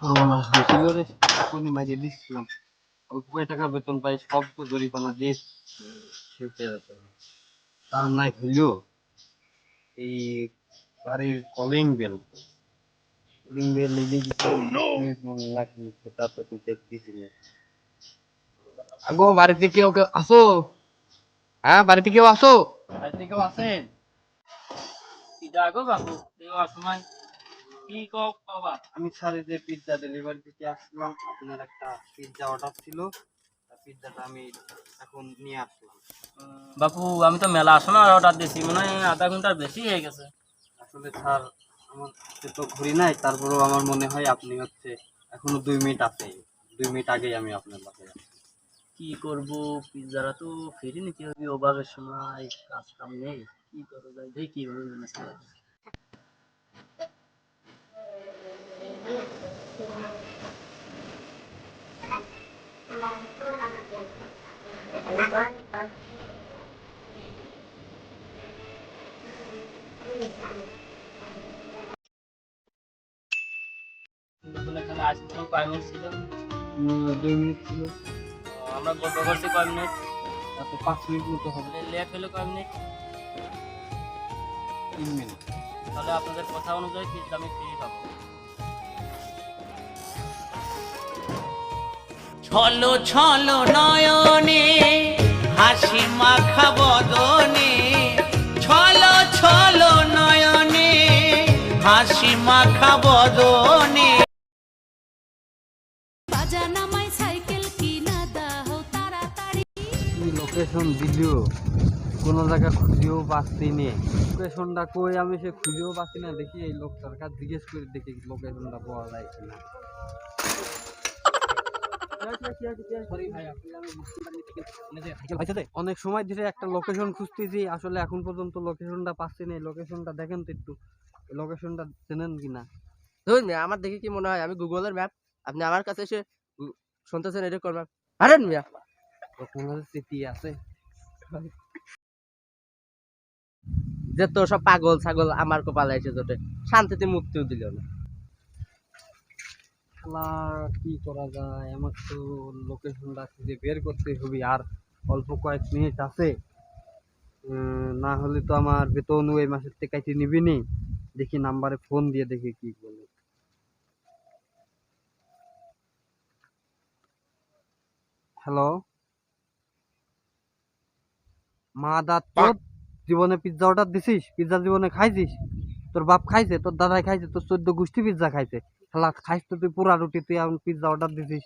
এখনই মাঝে দিচ্ছিলাম ওই কয় টাকা বেতন পাই সব তো জরিপানা দিয়ে শেষ হয়ে যাচ্ছে তার নাই হইল এই বাড়ির কলিং বেল কলিং বেল নিজে লাগছে তারপর তুই দেখতেছি না আগো বাড়িতে কেউ কেউ আসো হ্যাঁ বাড়িতে কেউ আসো বাড়িতে কেউ আসেন জাগো বাবু দেওয়ার সময় কি বাবা? আমি স্যার যে পিৎজা ডেলিভারি দিতে আসলাম আপনার একটা পিৎজা অর্ডার ছিল। পিৎজাটা আমি এখন নিয়ে আসলাম। বাপু আমি তো মেলা সময় অর্ডার দিয়েছি মনে হয় আধা ঘণ্টার বেশি হয়ে গেছে। আসলে স্যার আমার তো ঘড়ি নাই তারপরেও আমার মনে হয় আপনি হচ্ছে এখনও দুই মিনিট আছে দুই মিনিট আগেই আমি আপনার বাসায় কি করব? পিৎজারা তো ফিরে নিতে হবে অভাবের সময় কাজ কাম নেই। কি করব যাই দেখি কীভাবে ম্যানেজ করা যায়। নতুন এখানে আসতে তোমার কয় মিনিট ছিল উম, দুই মিনিট ছিল। ও, আমরা গল্প করছি কয় মিনিট এত পাঁচ মিনিট মতো হবে। লেট হলো কয় মিনিট তিন মিনিট। তাহলে আপনাদের কথা অনুযায়ী আমি ফ্রি পাবো ছলো ছলো নয়নে হাসি মাখা বদনে। ছলো ছলো নয়নে হাসি মাখা বদনে। লোকেশন দিলিও কোনো জায়গা খুঁজেও পাচ্ছি নে। লোকেশনটা কই আমি সে খুঁজেও পাচ্ছি না। দেখি এই লোকটার কাছে জিজ্ঞেস করে দেখি লোকেশনটা পাওয়া যায় কিনা অনেক সময় ধরে একটা লোকেশন খুঁজতেছি আসলে এখন পর্যন্ত লোকেশনটা পাচ্ছি না। লোকেশনটা দেখেন তো একটু লোকেশনটা চেনেন কিনা ধরুন আমার দেখে কি মনে হয় আমি গুগলের ম্যাপ আপনি আমার কাছে এসে শুনতেছেন এরকম ম্যাপ আরেন মিয়া যে সব পাগল ছাগল আমার কপালে এসে জোটে শান্তিতে দিল না। কি করা যায় আমার তো খুঁজে বের করতে হবে আর অল্প কয়েক মিনিট আছে। না হলে তো আমার বেতন ওই মাসের থেকে কাইতে নিবি নি? দেখি নাম্বারে ফোন দিয়ে দেখি কি বলে। হ্যালো মা দাঁত তোর জীবনে পিৎজা অর্ডার দিছিস পিৎজা জীবনে খাইছিস? তোর বাপ খাইছে তোর দাদাই খাইছে তোর চোদ্দ গোষ্ঠী পিৎজা খাইছে। শালা খাইস তো তুই পুরা রুটি তুই এখন পিৎজা অর্ডার দিছিস।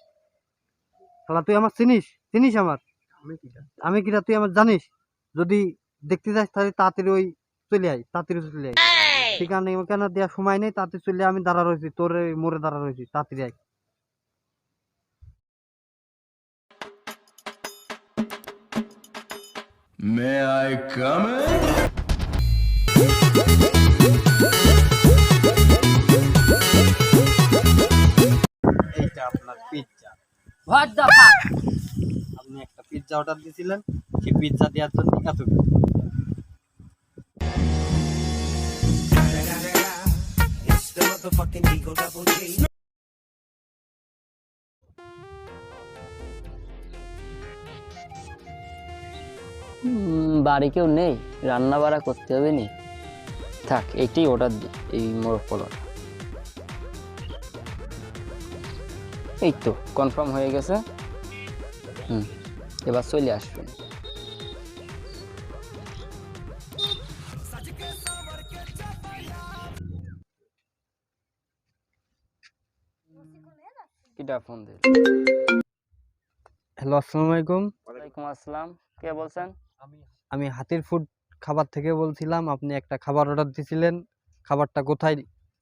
শালা তুই আমার চিনিস? চিনিস আমার? আমি কিটা? তুই আমার জানিস? যদি দেখতে যাস তাহলে তাড়াতাড়ি ওই চলে আয় তাড়াতাড়ি চলে আয়। ঠিকানা কেন দেওয়ার সময় নেই তাড়াতাড়ি চলে আমি দাঁড়া রয়েছি তোর মোড়ে দাঁড়া রয়েছি তাড়াতাড়ি আয়। May I come in? এইটা আপনার পিৎজা হোয়াট দ্য ফাক আপনি একটা পিৎজা অর্ডার দিয়েছিলেন সেই পিৎজা দেওয়ার জন্য এত বাড়ি কেউ নেই রান্না বাড়া করতে হবে নি থাক এইটাই অর্ডার দিই এই মোরগ পোলাও এই তো কনফার্ম হয়ে গেছে। হুম এবার চলে আসবেন। কিটা ফোন দে হ্যালো আসসালামু আলাইকুম। ওয়ালাইকুম আসসালাম। কে বলছেন? আমি হাতির ফুড খাবার থেকে বলছিলাম আপনি একটা খাবার অর্ডার দিয়েছিলেন খাবারটা কোথায়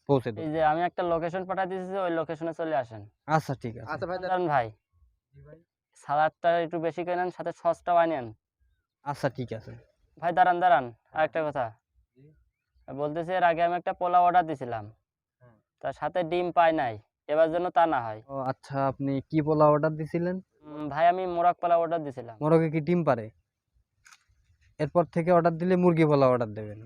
পৌঁছে দেব? এই যে আমি একটা লোকেশন পাঠিয়ে দিয়েছি ওই লোকেশনে চলে আসেন। আচ্ছা ঠিক আছে। আচ্ছা ভাই দাঁড়ান ভাই। সালাদটা একটু বেশি করে নেন সাথে সসটাও আনেন আচ্ছা ঠিক আছে। ভাই দাঁড়ান দাঁড়ান আরেকটা কথা। বলতেছি এর আগে আমি একটা পোলাও অর্ডার দিছিলাম। তার সাথে ডিম পাই নাই এবার জন্য তা না হয়। ও আচ্ছা আপনি কি পোলাও অর্ডার দিয়েছিলেন ভাই আমি মোরগ পোলাও অর্ডার দিছিলাম। মোরগে কি ডিম পারে? এরপর থেকে অর্ডার দিলে মুরগি বলা অর্ডার দেবেন.